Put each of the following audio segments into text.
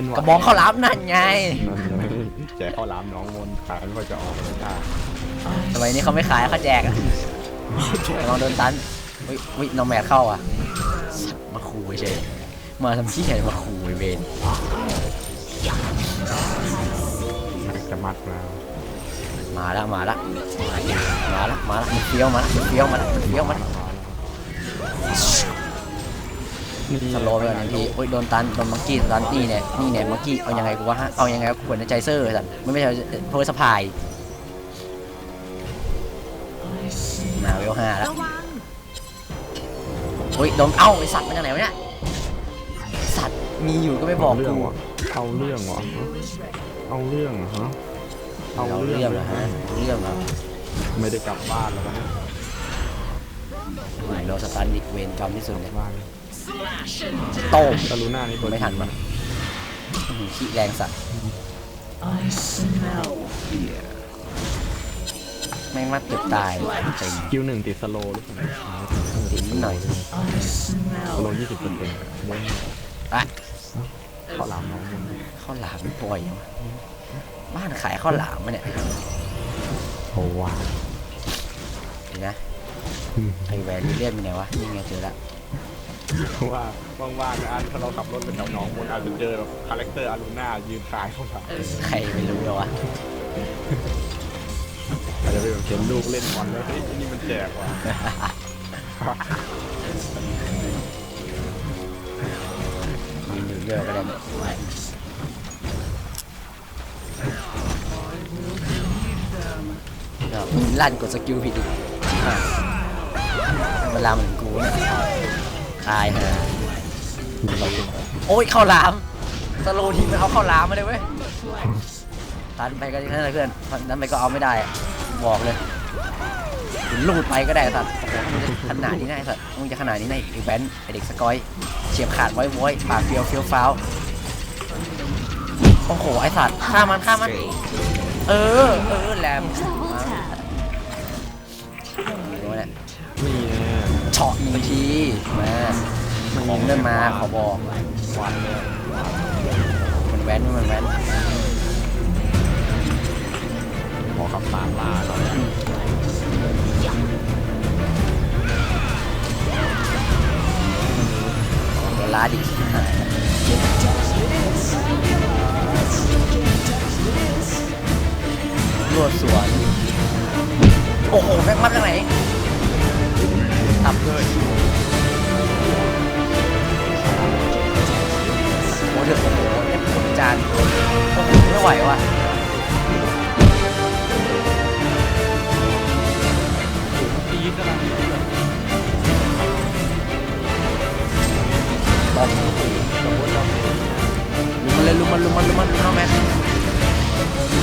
เป็นหวักระบองข้าวหลามนั่นไงนั่นไงแจกข้าวหลามน้องมนต์ขายไม่ค่อยจะออกไม่ได้ทำไมนี่เขาไม่ขายเขาแจกอะลองโดนตันอุ้ยอุ้ยน้องแมทเข้าอะสัตว์มาขู่เฉยมาทำขี้ใหญ่มาขู่ไอ้เวนจะมัดมามาละมาละมาละมาละมันเฟี้ยวมาละมันเฟี้ยวมาละมันเฟี้ยวมาละ สโลว์ไปก่อนหนึ่งทีอุ้ยโดนตันโดนมังกี้ตันนี่เนี่ยนี่เนี่ยมังกี้เอายังไงกูวะฮะเอายังไงกูควรจะใจเซอร์สัตว์ไม่ไม่ใช่เพอร์สพายมาเวลห้าแล้วระวังอุ้ยโดนเอ้าไอสัตว์มาจากไหนวะเนี่ยสัตว์มีอยู่ก็ไม่บอกเรื่องกูวะเอาเรื่องวะเอาเรื่องเหรอฮะเอาเอาเรื่เรื่อองงเหเหรรออฮะฮะเรื่องเหรอไม่ได้กลับบ้านแล้วนะไม่โดนสตันดิเวนกรรมที่สุดกเลลัยบบ้าน โต้มกรุณานี่เปิดไม่ทันมันอื้อหือขี้แรงสัตว์แม่งมาตึกตายจริงคิวหนึ่งติดสโลว์หรือเปล่าติดนิดหน่อยสโลยี่สิบเปอร์เซ็นต์มนอะข้าวหลามน้องมนต์ข้าวหลามบ่อยว่ะบ้านขายข้าวหลามมาเนี่ยโอ้ว้าเดี๋ยวนะไอแวนวิลเลียมเป็นไงวะ นี่ไงเจอละ ว่าว่างๆนะอันถ้าเราขับรถไปแถวหนองมนต์อาจจะเจอแบบคาแรคเตอร์อารูน่ายืนขายข้าวหลาใครไม่รู้เลยวะอาจจะไปแบบเห็นลูกเล่นบอลแล้วเฮ้ยนี่มันแจกว่ะมีหนึ่เยอะก็ได้เนี่ยลั่นกดสกิลผิดอีกเวลามันถึงกูเนี่ย ตายฮะโอ้ยเข้าหลามสโลทีมันเอาเข้าหลามมาเลยเว้ยตันไปก็นั่นแหละเพื่อนนั้นไปก็เอาไม่ได้บอกเลยลูดไปก็ได้สัตว์ขนาดนี้นะไอ้สัตว์มึงจะขนาดนี้นะไอ้แบนไอเด็กสกอยเฉียบขาดไว้ไว้ปากเฟียวเฟียวฟ้าวโอ้โหไอสัตว์ฆ่ามันฆ่ามัน เออ เออแหลมาะหนึ่งทีมาของเดินมาขอบอกวันเลยมันแว้นมันแว้นขอขับตามล่าเราเนี่ยเดี๋ยวลาดิหายรวดสวน โอ้โหแม่งมาจากไหน เลยโอ้เดือดโอ้โหเนี่ยผลจานโอ้โหไม่ไหวว่ะปีกำลังตอนนี้ลุมมันเลยลุมมันลุมมันลุมมันลุมมันแมน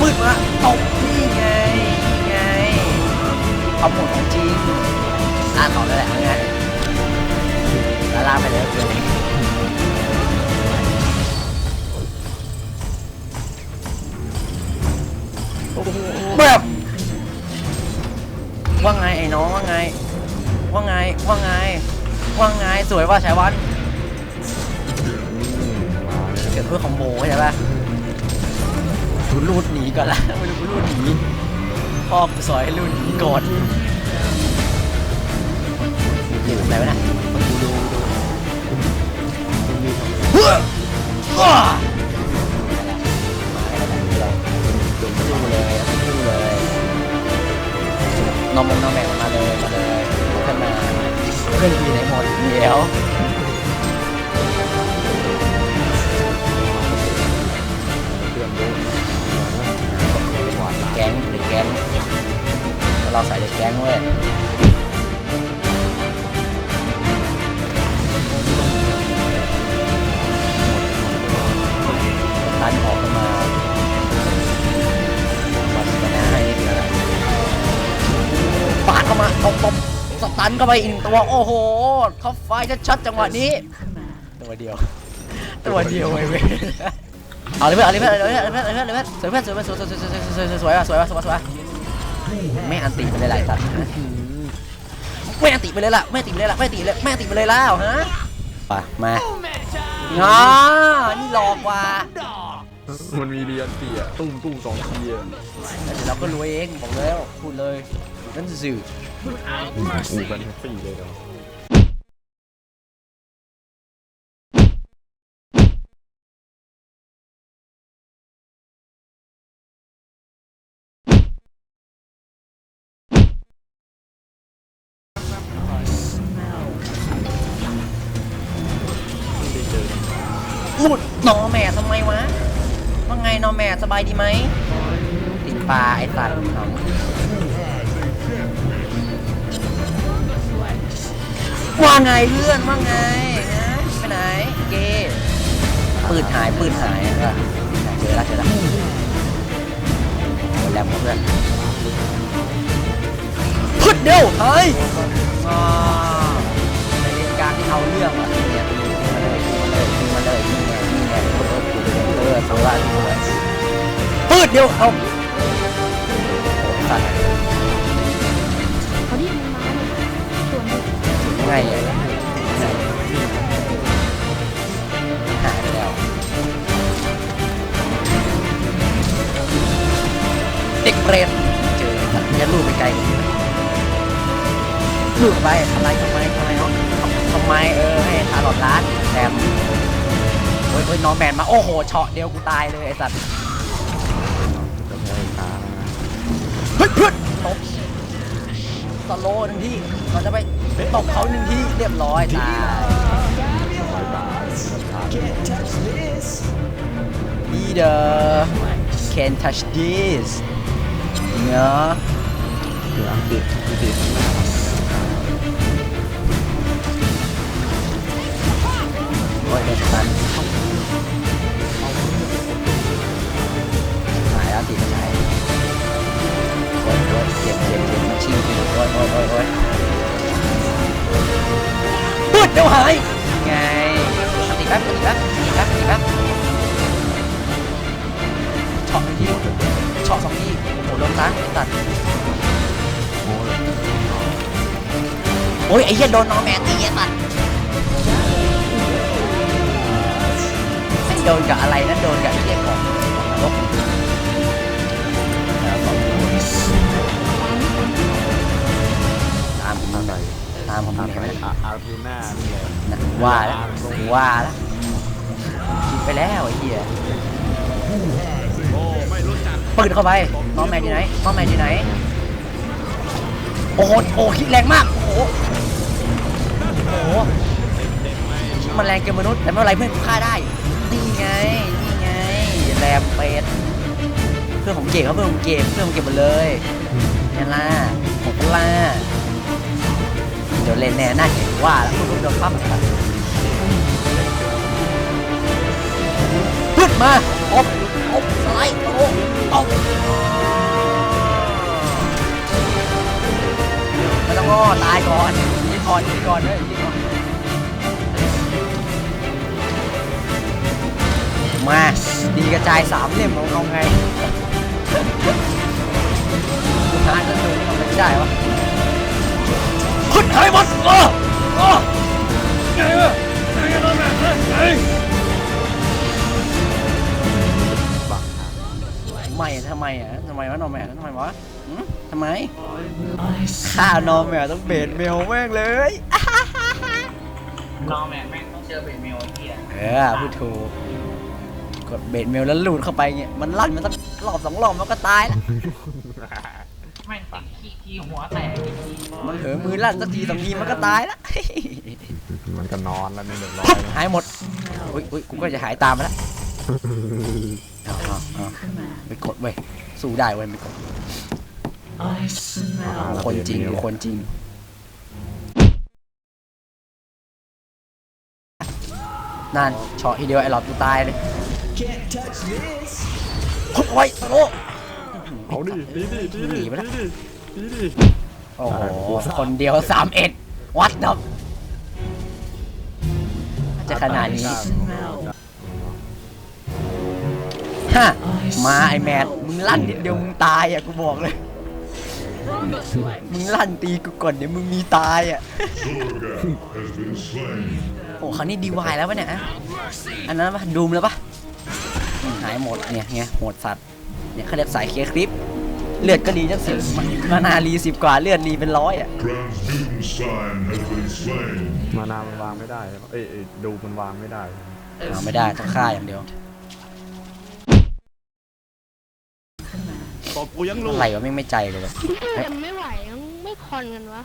ปืดมาตบนี่ไงนี่ไงเอาหมดของจริง อ่านต่อเลยแหละงั้นลาลาไปเลยเพื่อนแบบว่าไงไอ้น้องว่าไง ว่าไงว่าไง ว่าไงสวยว่าชายวันเกิดเพื่อคอมโบใช่ปะกูรูดหนีก่อนละไม่รู้กูรูดหนีพ่อกูสอยให้รูดหนีก่อน อยู่ไหนวะน่ะดูดูดูเฮ้ยอ้าดูเลยดูเลยนอมงนอมแมงมาเลยมาเลยขึ้นมาเพื่อนอยู่ไหนหมดเดี๋ยวเครื่องด้วยหวานแก๊งหรือแก๊งเราใส่เด็กแก๊งเว้ย นเข้าไปอีกนตัว โอ้โหท็อปไฟว์ชัดๆจังหวะนี้ ตัวเดียว ตัวเดียวไอ้เว้ยเอาเลยเพื่อนเอาเลยเพื่อนเอาเลยเพื่อนเอาเลยเพื่อนสวยเพื่อนสวยเพื่อนสวยสวยสวยสวยสวยสวยสว่ะสวยสว่ะสวยสวยแม่อันติไปเลยหลายตัดแม่อันติไปเลยล่ะแม่อันติไปเลยล่ะแม่อันติเลยแม่อันติไปเลยแล้วฮะป่ะมาอ๋อนี่หลอกว่ะมันมีเรียนตีอะตุ้มตุ้มสองทีอ่ยเราก็รวยเองบอกแล้วพูดเลยนั่นสื่อ อูอูกันทั้งสี่เลยเดี๋ยวหลุดนอแม่ทำไมวะ ว่าไงนอแม่สบายดีไหมติดปลาไอ้สัตว์ ว่าไงเพื่อนว่าไงนะไปไหนเกปืนหายปืนหายอะเจอแล้วเจอแล้วโอ้แรมเพื่อนพุดเดียวเฮ้ยอ่าในเรื่องการที่เอาเรื่องอะเนี่ยมาเลยมาเลยมาเลยนี่ไงนี่ไงเออเออสวัสดีปืดเดียวเอาโอ้สัตว์ ไงอะหายไปแล้ว เด็กเปรตเจอสัตว์ยันลูกไปไกลลูกไปอะไรทำไมทำไมเนาะทำไมเออให้ทารอดร้านแซมโอ้ยโอ้ยน้องแมนมา โอ้โหเฉาะเดียวกูตายเลยไอ้สัตว์เฮ้ยเพื่อนตบสโลหนึ่งที่เราจะไป ตบเขาหนึ่งที่เรียบร้อยตายร้อยบาทราคา leader can't touch this เนาะคืออังกฤษอังกฤษโอ้ยเด็กตันหายแล้วตีกระชายโอ้ยโอ้ยเจ็บเจ็บเจ็บมันชิงกูโอ้ยโอ้ยโอ้ย ดเดี๋ยวหายไงตีแป๊บตีแป๊บตีแป๊บตีแป๊บช็อตหนึ่งทีช็อตสองที่โอ้โหโดนล้างตัดโอ้ยโอยไอ้เหี้ยโดนน้องแมนตีไอ้ตัดโดนกับอะไรนะโดนกับไอ้เหี้ยของนรกตามผมหน่อยามผมหน่ทำอยให้เห็นไหมอาอารูน่านี่แหละนะว่าแล้วว่าแล้วคิดไปแล้วไอ้เหี้ยโอ้ไม่รู้จักปืนเข้าไปน้องแมนอยู่ไหนน้องแมนอยู่ไหนโอ้โหโอ้โหคิดแรงมากโอ้โหโอ้โหเด็กไม่มันแรงเกินมนุษย์แต่ไม่เป็นไรเพื่อนกูฆ่าได้นี่ไงนี่ไงแรมเป็ดเพื่อนผมเก่งเขาเพื่อนผมเก่งเพื่อนผมเก่งหมดเลยนี่ล่ะผมก็ล่าเดี๋ยวเล่นแน่น่าเห็นว่าแล้วคุณโดนปั๊บครับพึ่งมาอบอบสไลด์โอ้ตบไม่ต้องง้อตายก่อนยิงก่อนยิงก่อนเลยยิงก่อนมาดีกระจายสามเล่มของเอาไง ดเออเออไงวะไงกันนะไงทำไมอะทำไมอะทำไมวะนอแมนทำไมวะทำไมฆ่านอแมนต้องเบนเมลแม่งเลยนอแมนแม่งต้องเจอเป็นเมลเฮียเออพูดถูกกดเบนเมลแล้วลูดเข้าไปเงี้ยมันลั่นมันสักรอบสองรอบมันก็ตายล้วแม่งติด ทีหัวแตกอีกทีมันเผลอมือลั่นสักทีสองทีมันก็ตายแล้วมันก็นอนแล้วนี่เรียบร้อยปุ๊บนะหายหมดอุ้ยอุ้ยกูก็จะหายตามมาแล้วเอาเอาเอาไปกดเว้ยสู้ได้เว้ยไม่กดคนจริงคนจริง นั่นเฉาะทีเดียวไอ้หลอดกูตายเลยโอ้ยโอ้เอาดิดีดิดีหนีดิไปแล้วดีดิดีดิ โอ้โห คนเดียวสามเอ็ดวัดดับจะขนาดนี้ฮะมาไอแมนมึงลั่นนิดเดียวมึงตายอะกูบอกเลย มึงลั่นตีกูก่อนเดี๋ยวมึงมีตายอะ โอ้คราวนี้ดีวายแล้วปะเนี่ยอะอันนั้นปะดูมแล้วปะหายหมดเนี่ยไงโหดสัตว์เนี่ยเขาเรียกสายเคลียร์คลิป เลือดก็รีจังสิมานารีสิบกว่าเลือดรีเป็นร้อยอะ Transmutanstein has been slain. มานามันวางไม่ได้ เอ้ยเอ้ยดูมันวางไม่ได้ เอาไม่ได้ต้องฆ่าอย่างเดียวตบกูยังลูกอะไรวะไม่งไม่ใจเลยแบบแต่ไม่ไหวยังไม่คอนกันวะ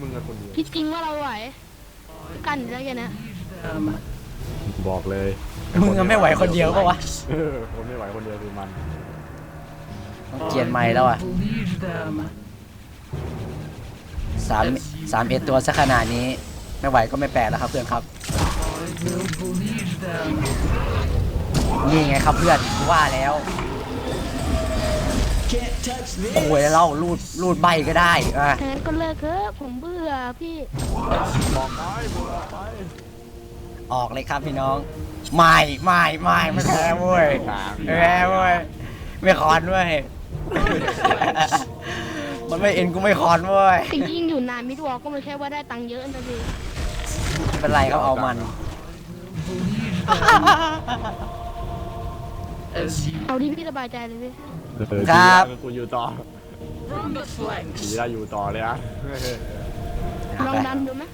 มึงอะคนเดียวพี่จริงว่าเราไหว กันได้แค่เนี้ยบอกเลยมึงอะไม่ไหวคนเดียวปะวะ เออคนไม่ไหวคนเดียวคือมันต้อง เกลียนไม่แล้วอะสามสามเอ็ดตัวซะขนาดนี้ ไม่ไหวก็ไม่แปลกแล้วครับเพื่อนครับ นี่ไงครับเพื่อนกูว่าแล้วโอ้ยเราลูดลูดใบก็ได้อะงั้นก็เลิกเถอะผมเบื่อพี่บอกไปบอกไปออกเลยครับพี่น้อง ไม่ไม่ไม่ไม่แพ้เว้ยไม่แพ้เว้ยไม่คอนเว้ย มันไม่เอ็นกูไม่คอนเว้ยจริงๆอยู่นานมิดวอลก็ไม่ใช่ว่าได้ตังค์เยอะนะพี่ไม่เป็นไรครับเอามัน เอาที่พี่สบายใจเลยพี่เออครับดีแล้วกูอยู่ต่อดีได้อยู่ต่อเลยอะลองดันดูไหม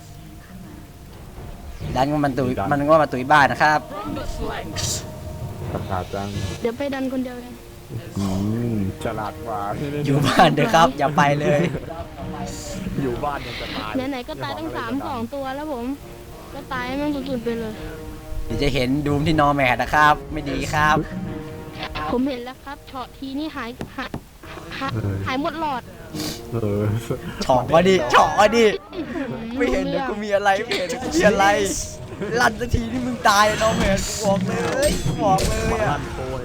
ดันก็มันตุยมันก็มาตุยบ้านนะครับ ประกาศจังเดี๋ยวไปดันคนเดียวเลย อืมฉลาดกว่าอยู่บ้านเถอะครับ อย่าไปเลย อยู่บ้านยังจะตายไหนๆก็ตายตั้งสามสองตัวแล้วผม ก็ตายให้แม่งสุดๆไปเลยเดี๋ยวจะเห็นดูมที่นอร์แมทนะครับ ไม่ดีครับ ผมเห็นแล้วครับเฉาะทีนี่หายหายหายหายหมดหลอดเออเฉาะมาดิเฉาะมาดิไม่เห็นเดี๋ยวกูมีอะไรไม่เห็นเดี๋ยวกูมีอะไรลั่นสักทีนี่มึงตายน้องแมนกูบอกเลยกูบอกเลยมาอะ ลั่นโอย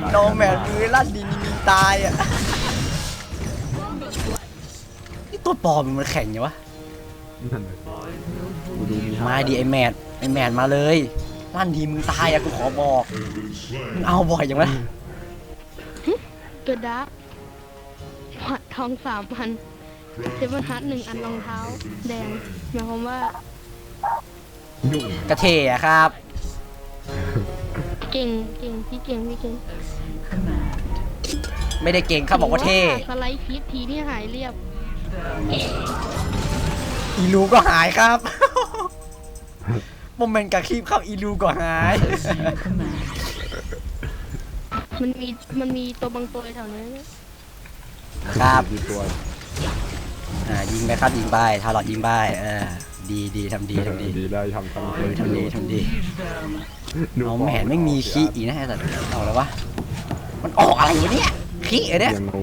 นี่น้องแมนมือลั่นดินนี่มึงตายอะนี่ตัวปลอมมันแข็งยังวะนั่นเลยกูดูมีมาดิไอแมนไอแมนมาเลยลั่นทีมึงตายอะกูขอบอก Has been slain. มึงเอาบ่อยจังวะเกิดดักหัดทองสามพันเซเว่นฮัทหนึ่งอันรองเท้า แดงหมายความว่ายุ่งกระเทอะครับ เก่งเก่งพี่เก่งพี่เก่งไม่ได้เก่งครับบอกว่าเท่ สไลด์คลิปทีนี่หายเรียบ อีลูก็หายครับ โมเมนต์กับคลิปครับอีลูก็หาย มันมีมันมีตัวบางตัวแถวนี้ครับดีตัว อ่ายิงไปครับยิงไปทารอดยิงไปเออ ดีดีทำดีทำดีดีได้ทำทำเออทำดีทำดีดูเอาแหมนไม่มีขี้อีกนะไอ้สัตว์เอาแล้ววะมันออกอะไรวะเนี่ยขี้เหรอเนี่ยยังงู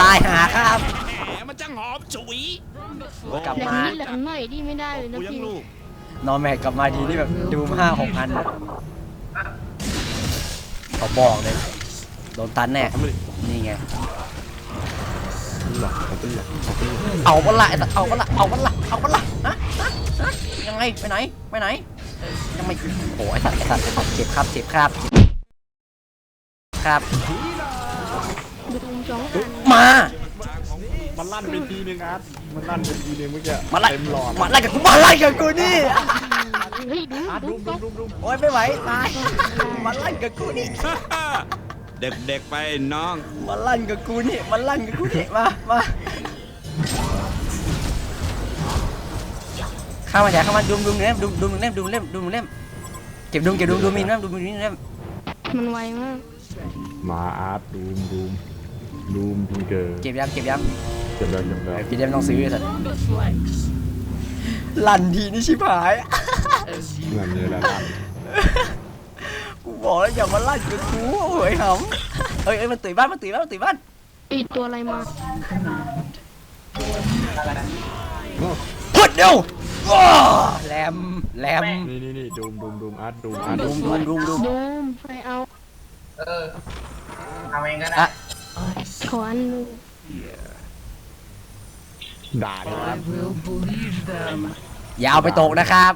ตายหาครับมันจังหอมฉุยกลับแหลมมานี้แหลมหน่อยที่ไม่ได้เลยนะกูยังพี่ลูกนอนแมทกลับมาดีนี่แบบดูมาห้าหกอันอะเขาบอกเลยโดนตันแน่ทำไม่ได้นี่ไงหรอกเขาเป็นหรอกเขาเป็นหรอกเอาวะละไอ้สัตว์เอาวะละเอาวะละเอาวะละฮะฮะฮะ ยังไงไปไหนไปไหนยังไม่โอ้ไอ้สัตว์ไอ้สัตว์ไอ้สัตว์เจ็บครับเจ็บครับครับดูสองอันมา มันลั่นไปทีนึงอาร์ตมันลั่นไปทีนึงเมื่อกี้มาไล่เต็มหลอดมาไล่กับกูมาไล่กับกูนี่เฮ้ยดูอาร์ตดูดุมตดุกมดุมดุมโอ้ยไม่ไหวตายมาไล่กับกูนี่เด็กๆไปน้องมาลั่นกับกูนี่มาลั่นกับกูนี่มามา เข้ามาจากเข้ามาดุมดุมเล่มดุมดุมเล่มดุมเล่มดุมเล่มเก็บดุมเก็บดุมดุมมีนเล่มดุมมีนเล่มมันไวมากมาอาร์ตดูมดูมดูมเกอร์เก็บยังเก็บยังเก็บแล้วเก็บแล้วพี่เดมต้องซื้อสัตว์ลั่นทีนี่ชิบหายเงินเยอะลั่นกูบอกแล้วอย่ามาลั่นกับกูโอ้ยหำเอ้ยเอ้ยมันตื่นบ้านมันตื่นบ้านมันตื่นบ้านอีตัวอะไรมาพุดเดียว ว้าแหลมแหลมนี่นี่นี่ดูมดูมดูมอาร์ตดูมอาร์ตดุมดุมดุมดุมดูมใครเอา เออเอาเองก็ได้อะขออันหนึงด่าเลยอาร์ตอย่าเอาไปตกนะครับ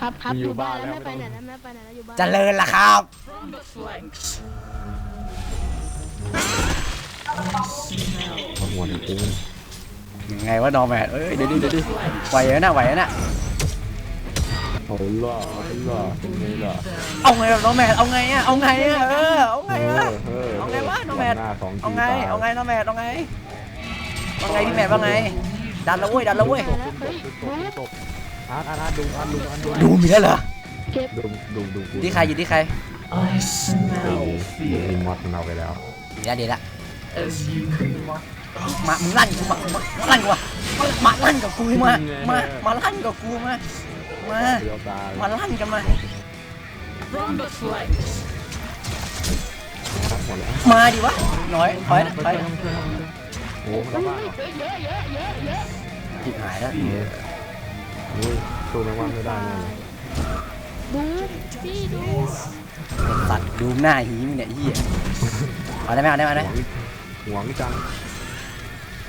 ครับครับมีออยู่ยู่บ้านบ้านแล้วแล้วไม่ไปไหนแล้วไม่ไปไหนแล้วอยู่บ้านเจริญละครับเอาหัวถึงกู ยังไงวะนอร์แมนเอ้ยเดี๋ยวดิเดี๋ยวดิไหวแล้วนะไหวแล้วนะเอาล่ะเอาล่ะเป็นไงล่ะเอาไงแบบน้องแมทเอาไงอะเอาไงอะเออเอาไงอะ เออเอาไงวะน้องแมท หน้าสองทีเอาไงตยเอาไงน้องแมทเอาไงเอาไงพี่แมทว่าไง ดันแล้วเว้ยดันแล้วเว้ยตายแล้วเฮ้ยจบจบอาร์ตอาร์ตอาร์ตดูอาร์ตดูอาร์ตดูดูมีแล้วเหรอเก็บดูดูดูดูที่ใครอยู่ที่ใครมีมอดมันเอาไปแล้วเดี๋ยวเดี๋ยวละ มามึงลั่นกูมามามาลั่นกูมามาลั่นกับกูมามามาลั่นกับกูมามาเดียวตายมาลั่นกันมาครับหมดแล้วมาดิวะน้อยถอยนะถอยนะโอ้โหมันว่าเฮ้ยเยอะเยอะเยอะเยอะผิดหายแล้วอุ้ยสู้แมงวันไม่ได้เลยดูมพี่ดูสัตว์ดูหน้าหีมึงเนี่ยเหี้ยเอาได้ไหมเอาได้ไหมเอาได้ไหมหวงจัง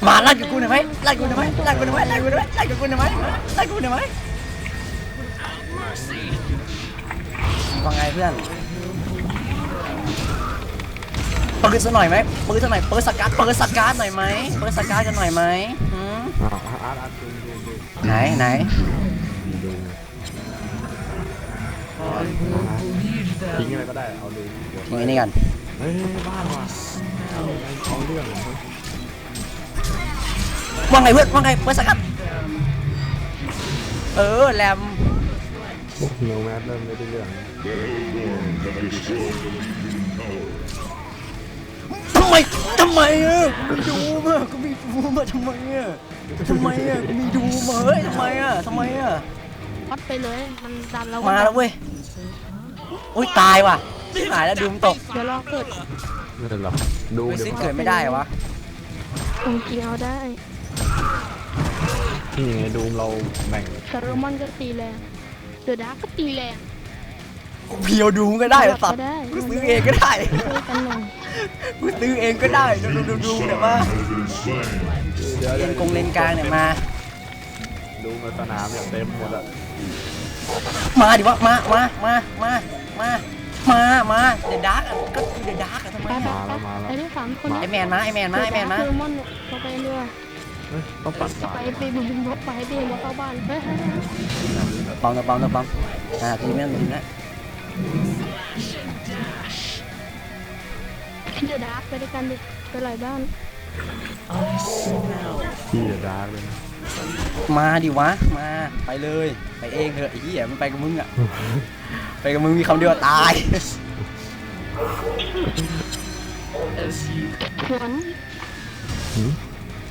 มาลั่นกับกูหน่อยไหมลั่นกูหน่อยไหมลั่นกูหน่อยไหมลั่นกูหน่อยไหมลั่นกับกูหน่อยไหมลั่นกูหน่อยไหมว่าไงเพื่อนปืนสักหน่อยไหมปืนสักหน่อยปืนสกัดปืนสกัดหน่อยไหมปืนสกัดกันหน่อยไหมหืมอ้าวอาร์ตอาร์ตดูดูดูไหนไหนดูทิ้งอะไรก็ได้เอาเลยเดี๋ยวทิ้งไอ้นี่กันเฮ้ยบ้านว่ะเอาเอาเรื่องเหรอ ว่าไงเพื่อนว่าไงปืนสกัดเออแรมโนแมสเริ่มไม่ได้เรื่องทำไมทำไมอะกูมีดูมากูมีดูมาทำไมอะทำไมอะกูมีดูมาเฮ้ยทำไมอะทำไมอะพัดไปเลย มันดันเรามาแล้วเว้ยอุ้ยตายว่ะหายแล้วดูมนตกเดี๋ยวรอเกิดไม่เป็นหรอกดูดูเดี๋ยวซิเกิดไม่ได้เหรอวะองจริงเอาได้ นี่ไงดูเราแบ่งซาโรมอนก็ตีแรงเดอะดาร์กก็ตีแรงเพียวดูก็ได้สัตว์ก็ได้กูซื้อเองก็ได้ช่วยกันหน่อยกูซื้อเองก็ได้ดูดูดูดูเนี่ยมาเดี๋ยวเลนกงเลนกลางเนี่ยมาดูมาสนามเนี่ยเต็มหมดอะมาดิวะมามามามามามามาเดอะดาร์กก็เดอะดาร์กอะทำไมไปไปอะไปไอ้ที่สามคนไอแมนมาไอแมนมาไอแมนมาซาโรมอนเนี่ยเขาไปเรือ เฮ้ยต้องปัดขวาไปไปบุญบกไปไปมาเข้าบ้านเฮ้ยเฮ้ยเฮ้ยปอมตัวปอมตัวปอมอ่าทีนี้ทีนี้เดอะดาร์กไปด้วยกันดิไปหลายบ้านที่จะดาร์กเลยนะมาดิวะ มาไปเลย ไปเองเถอะไอ้เหี้ยมันไปกับมึงอะไปกับมึงมีคำเดียวตายสวน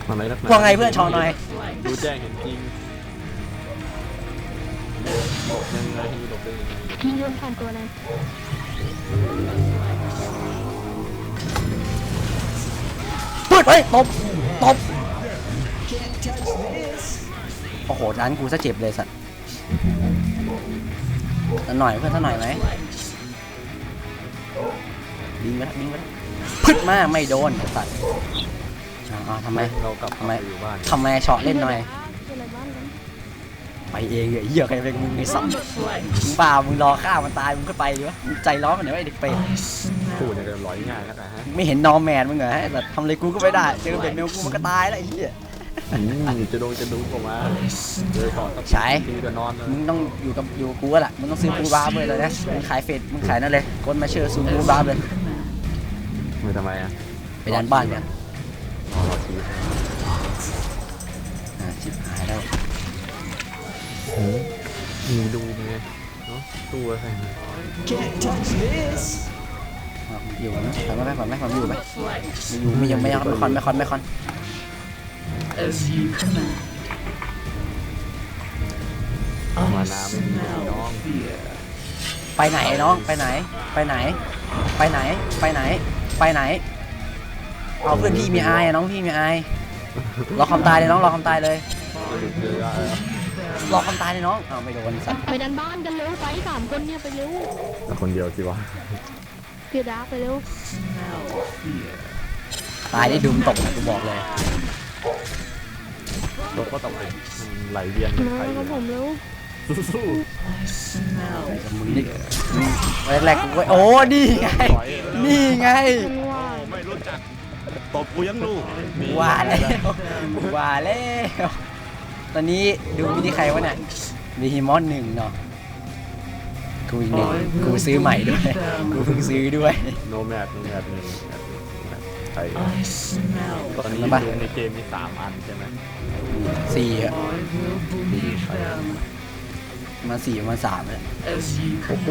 อะไรนักหนาว่าไงเพื่อนชอหน่อย ดูแจ้งเห็นจริงหลบยังไงหลบได้ยังไงพี่โยนผ่านตัวนั้นพูดเฮ้ยตบตบโอ้โหร้านกูซะเจ็บเลยสัตว์สักหน่อยเพื่อนสักหน่อยไหมบิงไปแล้วบิงไปแล้วพึดมาไม่โดนไอ้สัตว์ อ่าอ่าทำไมเรากลับทำไมไปอยู่บ้านทำไมเฉาะเล่นหน่อย ไปหลายบ้านกันไปเองเหรอเหี้ยใครเป็นมึงไอ้สัตว์มึงเปล่ามึงรอฆ่ามันตายมึงก็ไปดิวะมึงใจร้อนมันเดี๋ยวไอ้เด็กเป็ดพูดเนี่ยจะร้อยง่ายแล้วกันฮะไม่เห็นนอร์แมนมึงเหรอไอ้สัตว์ทำอะไรกูก็ไม่ได้เจอเบ็ดเมลกูมันก็ตายแล้วไอ้เหี้ย อืมจะโดนจะดูผมมาเจอก่อนใช่ ทีจะนอนเลยมึงต้องอยู่กับอยู่กับกูแล้วล่ะมึงต้องซื้อกูบาร์เลยเลยนะมึงขายเฟดมึงขายนั่นเลยกดมาเชื่อซื้อกูบาร์เลย ไม่ทำไมอะไปดันบ้านกัน อ๋อรอทีอ่าชิบหายแล้วโหมีดูไงเนาะตู้อะไรนะอะมึงอยู่นะถอยมาไหมถอยไหมถอยมอยู่ไหมไม่อยู่ไม่ยังไม่ยังไม่คอนไม่คอนไม่คอนมาน้ำไม่มีน้องไปไหนน้องไปไหน ไปไหน ไปไหน ไปไหน ไปไหน เอาเพื่อนพี่มีอายอะน้องพี่มีอายรอความตายเลยน้องรอความตายเลยจะดูเจอได้แล้วรอความตายเลยน้องอ้าวไม่โดนสัตว์ไปดันบ้านกันเร็วไปสามคนเนี่ยไปเร็วแต่คนเดียวสิวะเพียดาร์กไปเร็วตายได้ดุมตกนะกูบอกเลยรถก็ต้องมันไหลเวียนเป็นมาไทยครับผมเร็วสู้ไอ้กับมึงนี่แรกๆกูก็โอ้นี่ไง นี่ไงมันว่าไม่รู้จัก ตบกูยังลูกว่าแล้วว่าแล้วตอนนี้ดูมินิใครวะเนี่ยมีฮิมอนหนึ่งเนาะกูอีกหนึ่งกูซื้อใหม่ด้วย กูเพิ่งซื้อด้วย โนแมดโนแมดหนึ่งใช่ตอนนี้แล้วปะดูในเกมมีสามอันใช่ไหมสี่อะมาสี่มาสามเลยโอ้โห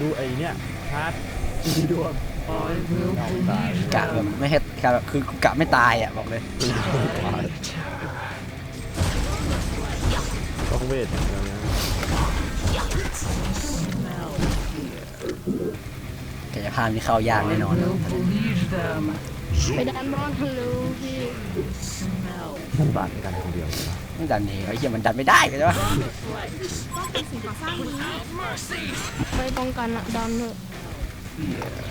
ดูไอ้เนี่ยฮาร์ดอีดวงเอาตายกะแบบไม่ให้ กะแบบคือกูกะไม่ตายอะบอกเลยต้องเวทอย่างเดียวนะกายภาพนี่เข้ายากแน่นอนไปดันบอลฮัลโหลพี่มันบาดกันคนเดียวมันดันเองไอ้เหี้ยมันดันไม่ได้เข้าใจปะไม่ป้องกันอะดันเถอะ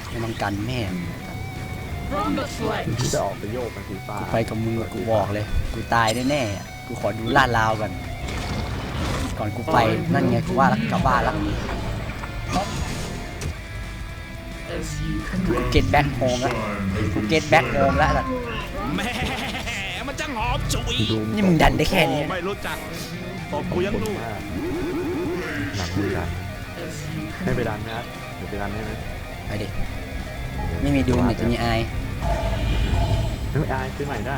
ให้มันกันแม่ง ที่จะออกไปโยกกันสีฟ้ากูไปกับมึงอะกูบอกเลย กูตายแน่ๆอะกูขอดูลาดราวก่อน ก่อนกูไปนั่นไงกูว่าแล้วกลับบ้านแล้วกูเก็ตแบ็คโฮมแล้ว Time has กู been เก็ตแบ็คโฮม slain. แล้วล่ะแหมมันจังหอมฉุยดูนี่มึงดันได้แค่นี้โอ้ไม่รู้จักตบกูยังลูกมากหนังมือดันให้ไปดันนะเดี๋ยวไปดันได้ไหมไปดิ ไม่มีดูมเนี่ยจะมีอาย ไม่อายซื้อใหม่ได้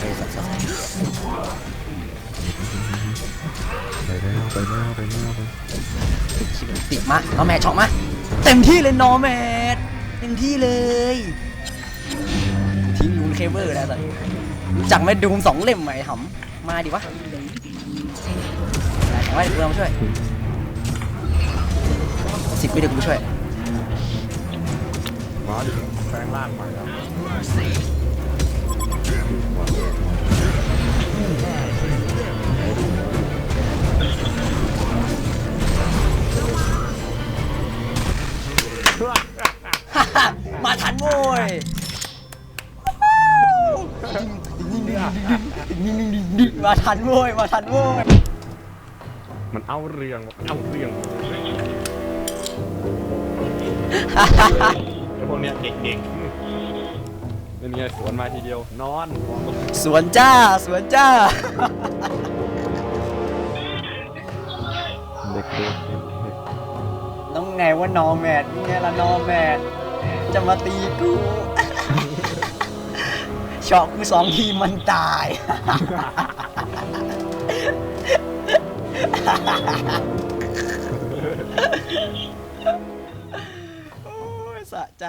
ไปสักสักไปแล้วไปแล้วไปแล้วไปติดมาเอาแม่ช็อกมา เต็มที่เลยนอแมทเต็มที่เลยทิ้งลูนเคเบิลแล้วตอนรู้จักไหมดูมสองเล่มไหมหำมาดิวะได้แต่ว่าเดี๋ยวกูเอามาช่วยสิบวิเดี๋ยวกูช่วย มาดิแปลงร่างใหม่แล้วมาทันโว้ยมาทันโว้ยมาทันโว้ยมันเอาเรื่องเอาเรื่องไอ้ พวกเนี้ยเด็กๆเป็นไงสวนมาทีเดียวนอนสวนจ้าสวนจ้า เด็กๆน้องไงว่านอแมทนี่ไงล่ะนอแมทจะมาตีกูช็อกกูสองทีมันตายโอ้ยสะ ใจ